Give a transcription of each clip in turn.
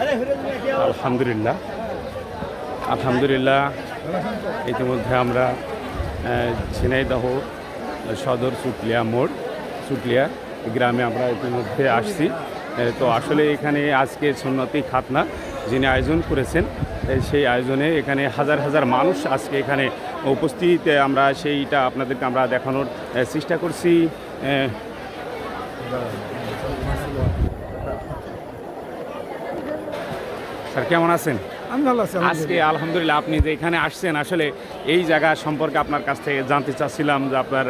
আলহামদুলিল্লাহ। আলহামদুলিল্লাহ, ইতিমধ্যে আমরা ঝিনাইদহ সদর চুটলিয়া মোড়, চুটলিয়া গ্রামে আমরা ইতিমধ্যে আসছি। তো আসলে এখানে আজকে সুন্নতি খাতনা যিনি আয়োজন করেছেন সেই আয়োজনে এখানে হাজার হাজার মানুষ আজকে এখানে উপস্থিত। আমরা সেইটা আপনাদেরকে আমরা দেখানোর চেষ্টা করছি। স্যার কেমন আছেন? আমি ভালো আছি আজকে আলহামদুলিল্লাহ আপনি যে এখানে আসছেন আসলে এই জায়গা সম্পর্কে আপনার কাছ থেকে জানতে চাচ্ছিলাম যে আপনার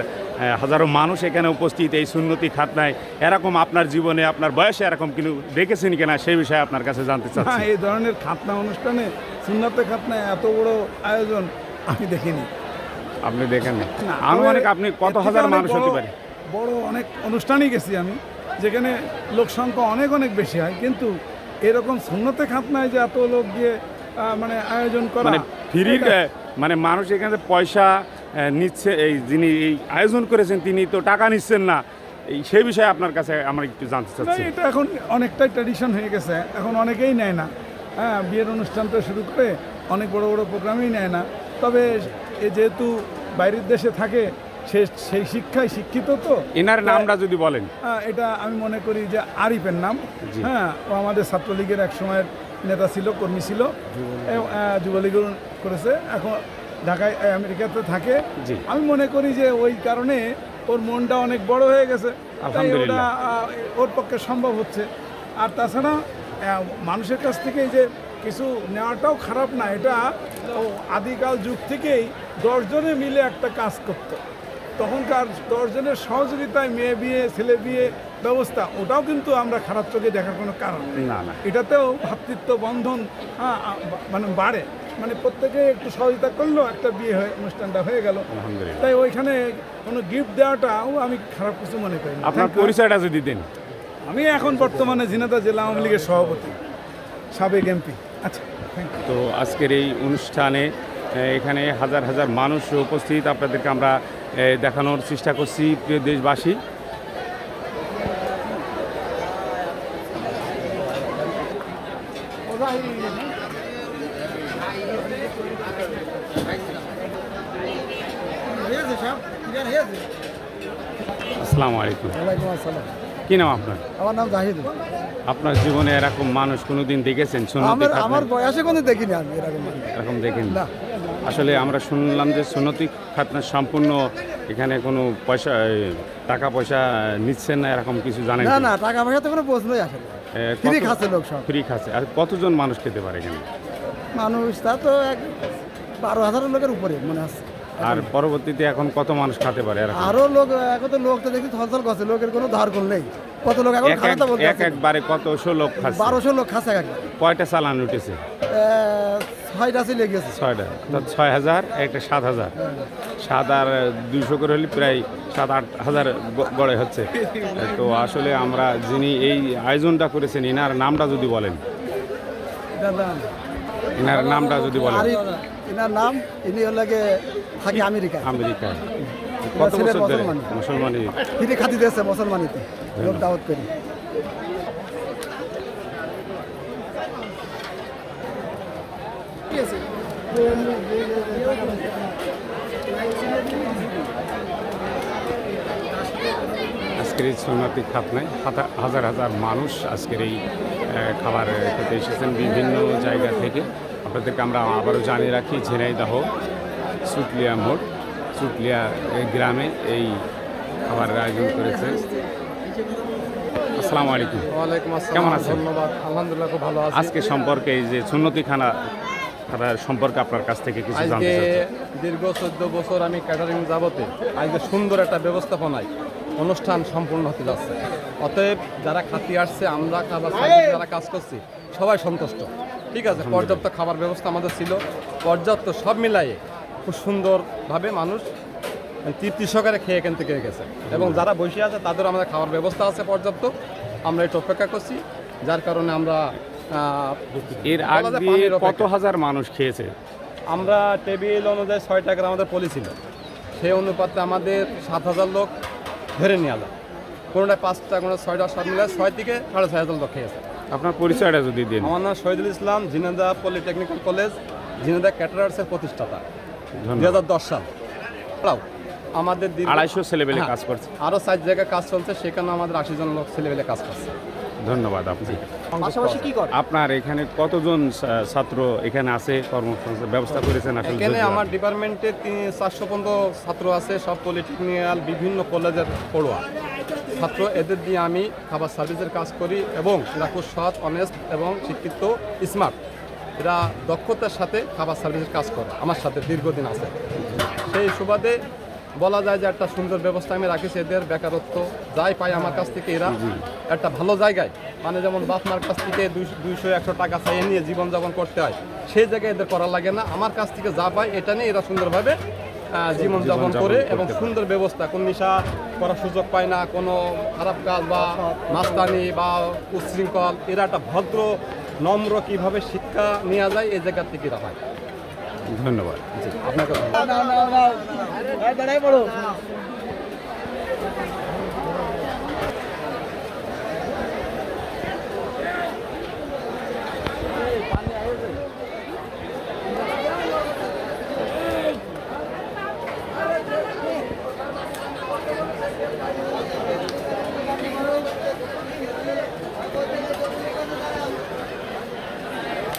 হাজারো মানুষ এখানে উপস্থিত এই সুন্নতি খাতনায় এরকম আপনার জীবনে আপনার বয়সে এরকম কিন্তু দেখেছেন কিনা সেই বিষয়ে আপনার কাছে জানতে চাচ্ছি। এই ধরনের খাতনা অনুষ্ঠানে সুন্নাতে খাতনায় এত বড় আয়োজন আমি দেখিনি। আপনি দেখেন না না, আনুমানিক আপনি কত হাজার মানুষ হতে পারে? বড় অনেক অনুষ্ঠানই গেছি আমি যেখানে লোকসংখ্যা অনেক অনেক বেশি হয় কিন্তু এরকম সুন্নতে খাতনায় যে এত লোক গিয়ে মানে আয়োজন করা। মানে ফ্রির মানে মানুষ এখানে পয়সা নিচ্ছে এই যিনি এই আয়োজন করেছেন তিনি তো টাকা নিচ্ছেন না। এই সেই বিষয়ে আপনার কাছে আমরা একটু জানতে চাচ্ছি। এটা এখন অনেকটাই ট্র্যাডিশন হয়ে গেছে। এখন অনেকেই নেয় না। হ্যাঁ বিয়ের অনুষ্ঠান তো শুরু করে অনেক বড় বড় প্রোগ্রামই নেয় না। তবে এ যেহেতু বাইরের দেশে থাকে সে সেই শিক্ষায় শিক্ষিত তো। এনার নামটা যদি বলেন। হ্যাঁ, এটা আমি মনে করি যে আরিফের নাম। হ্যাঁ ও আমাদের ছাত্রলীগের এক সময়ের নেতা ছিল কর্মী ছিল। যুবলীগও করেছে। এখন ঢাকায় আমেরিকাতে থাকে। আমি মনে করি যে ওই কারণে ওর মনটা অনেক বড় হয়ে গেছে। তাই ওটা ওর পক্ষে সম্ভব হচ্ছে। আর তাছাড়া মানুষের কাছ থেকে যে কিছু নেওয়াটাও খারাপ না এটা আদিকাল যুগ থেকেই দশজনে মিলে একটা কাজ করতো। তখনকার দশজনের সহযোগিতায় মেয়ে বিয়ে ছেলে বিয়ে ব্যবস্থা ওটাও কিন্তু আমরা খারাপ চোখে দেখার কোনো কারণ নেই। না না। এটাতেও ভ্রাতৃত্ব বন্ধন হ্যাঁ, মানে বাড়ে। মানে প্রত্যেকে একটু সহযোগিতা করল একটা বিয়ে হয়ে অনুষ্ঠানটা হয়ে গেল। তাই ওইখানে কোনো গিফট দেওয়াটাও আমি খারাপ কিছু মনে করি না। আপনার পরিচয়টা যদি দেন। আমি এখন বর্তমানে জিনাদা জেলা আওয়ামী লীগের সভাপতি সাবেক এমপি। আচ্ছা থ্যাংক ইউ তো আজকের এই অনুষ্ঠানে এখানে হাজার হাজার মানুষ উপস্থিত। আপনাদেরকে আমরা দেখানোর চেষ্টা করছি প্রিয় দেশবাসী। আসসালামু আলাইকুম। কি নাম আপনার? আমার নাম জাহিদ। আপনার জীবনে এরকম মানুষ কোনোদিন দেখেছেন সুন্নতি আমার বয়সে কোনো দেখিনি আমি এরকম এরকম দেখেন? না। আসলে আমরা শুনলাম যে সুন্নতি খাতনা সম্পূর্ণ এখানে কোনো পয়সা টাকা পয়সা নিচ্ছেন না এরকম কিছু জানেন না না টাকা পয়সা তো কোনো প্রশ্নই আসে ফ্রি খাচ্ছে লোক সব। ফ্রি খাচ্ছে। আর কতজন মানুষ খেতে পারে এখানে? মানুষ তা তো এক বারো হাজার লোকের উপরে মনে হচ্ছে। আর পরবর্তীতে এখন কত মানুষ খেতে পারে আরও লোক এখন তো লোক তো দেখি থলথল করছে লোকের কোনো ধার কোন নেই। কত লোক এখন খাতা বলতে এক একবারে কতশো লোক খাচ্ছে? বারোশো লোক খাচ্ছে এক। কয়টা চালান উঠেছে? ছয়টা ছিল গেছে। ছয়টা। তো ছয় হাজার একটা সাত হাজার সাত আর দুইশো করে হলে প্রায় সাত আট হাজার গড়ে হচ্ছে। তো আসলে আমরা যিনি এই আয়োজনটা করেছেন ইনার নামটা যদি বলেন। ইনার নামটা যদি বলেন। এনার নাম ইনি হলে থাকি আমেরিকায় আমেরিকায় কত বছর ধরে? মুসলমানি। ফিরে খাতি দিয়েছে মুসলমানিতে লোক দাওয়াত করি। আজকের এই সোনাতি খাতনায় হাজার হাজার মানুষ আজকের এই খাবার খেতে এসেছেন বিভিন্ন জায়গা থেকে। আপনাদেরকে আমরা আবারও জানিয়ে রাখি ঝিনাইদহ সুটলিয়া মোড়। সুটলিয়া এই গ্রামে এই খাবারের আয়োজন করেছে। আসসালামু আলাইকুম। ওয়ালাইকুম আসসালাম কেমন আছেন? ধন্যবাদ। আলহামদুলিল্লাহ খুব ভালো আছি। আজকে সম্পর্কে এই যে সুন্নতি খানা খানার সম্পর্কে আপনার কাছ থেকে কিছু জানতে আজকে দীর্ঘ চোদ্দ বছর আমি ক্যাটারিং যাবতে আজকে সুন্দর একটা ব্যবস্থাপনায় অনুষ্ঠান সম্পূর্ণ হতে যাচ্ছে। অতএব যারা খাতি আসছে আমরা খাবার যারা কাজ করছি সবাই সন্তুষ্ট। ঠিক আছে পর্যাপ্ত খাবার ব্যবস্থা আমাদের ছিল। পর্যাপ্ত সব মিলাইয়ে খুব সুন্দরভাবে মানুষ তৃপ্তি সহকারে খেয়ে এখান থেকে গেছে। এবং যারা বসে আছে তাদের আমাদের খাওয়ার ব্যবস্থা আছে পর্যাপ্ত। আমরা একটু অপেক্ষা করছি যার কারণে আমরা এর আগ দিয়ে কত হাজার মানুষ খেয়েছে? আমরা টেবিল অনুযায়ী ছয় টাকার আমাদের পলি ছিল। সেই অনুপাতে আমাদের সাত হাজার লোক ধরে নিয়ে আলো কোনোটা পাঁচটা কোনো ছয়টা সাত মিলে ছয় থেকে সাড়ে ছয় হাজার লোক খেয়েছে। আপনার পরিচয়টা যদি দিন। আমার নাম শহীদুল ইসলাম ঝিনাদা পলিটেকনিক্যাল কলেজ ঝিনাদা ক্যাটারার্সের প্রতিষ্ঠাতা। দুই হাজার দশ সাল। আমাদের আড়াইশো ছেলেবেলে হ্যাঁ, কাজ করছে। আরও চার জায়গায় কাজ চলছে সেখানে আমাদের আশি জন লোক ছেলেবেলে কাজ করছে। ধন্যবাদ আপনাকে। পাশাপাশি কি করে? আপনার এখানে কতজন ছাত্র এখানে আছে কর্মসংস্থান ব্যবস্থা করেছেন আসলে এখানে আমার ডিপার্টমেন্টে চারশো পনেরো ছাত্র আছে সব পলিটেকনিক্যাল বিভিন্ন কলেজের পড়ুয়া। ছাত্র এদের দিয়ে আমি খাবার সার্ভিসের কাজ করি এবং এরা খুব সৎ অনেস্ট এবং শিক্ষিত স্মার্ট এরা দক্ষতার সাথে খাবার সার্ভিসের কাজ করে আমার সাথে দীর্ঘদিন আছে। সেই সুবাদে বলা যায় যে একটা সুন্দর ব্যবস্থা আমি রাখিছি এদের বেকারত্ব যাই পাই আমার কাছ থেকে এরা। একটা ভালো জায়গায়। মানে যেমন বাপ মার কাছ থেকে দুইশো একশো টাকা চাইয়ে নিয়ে জীবনযাপন করতে হয় সেই জায়গায় এদের করা লাগে না। আমার কাছ থেকে যা পায় এটা নিয়ে এরা সুন্দরভাবে জীবনযাপন জীবনযাপন করে এবং সুন্দর ব্যবস্থা। কোন নেশা করার সুযোগ পায় না কোনো খারাপ কাজ বা মাস্তানি বা উচ্ছৃঙ্খল। এরা একটা ভদ্র নম্র কীভাবে শিক্ষা নেওয়া যায় এই জায়গার থেকে এরা হয় ধন্যবাদ। আপনাকে।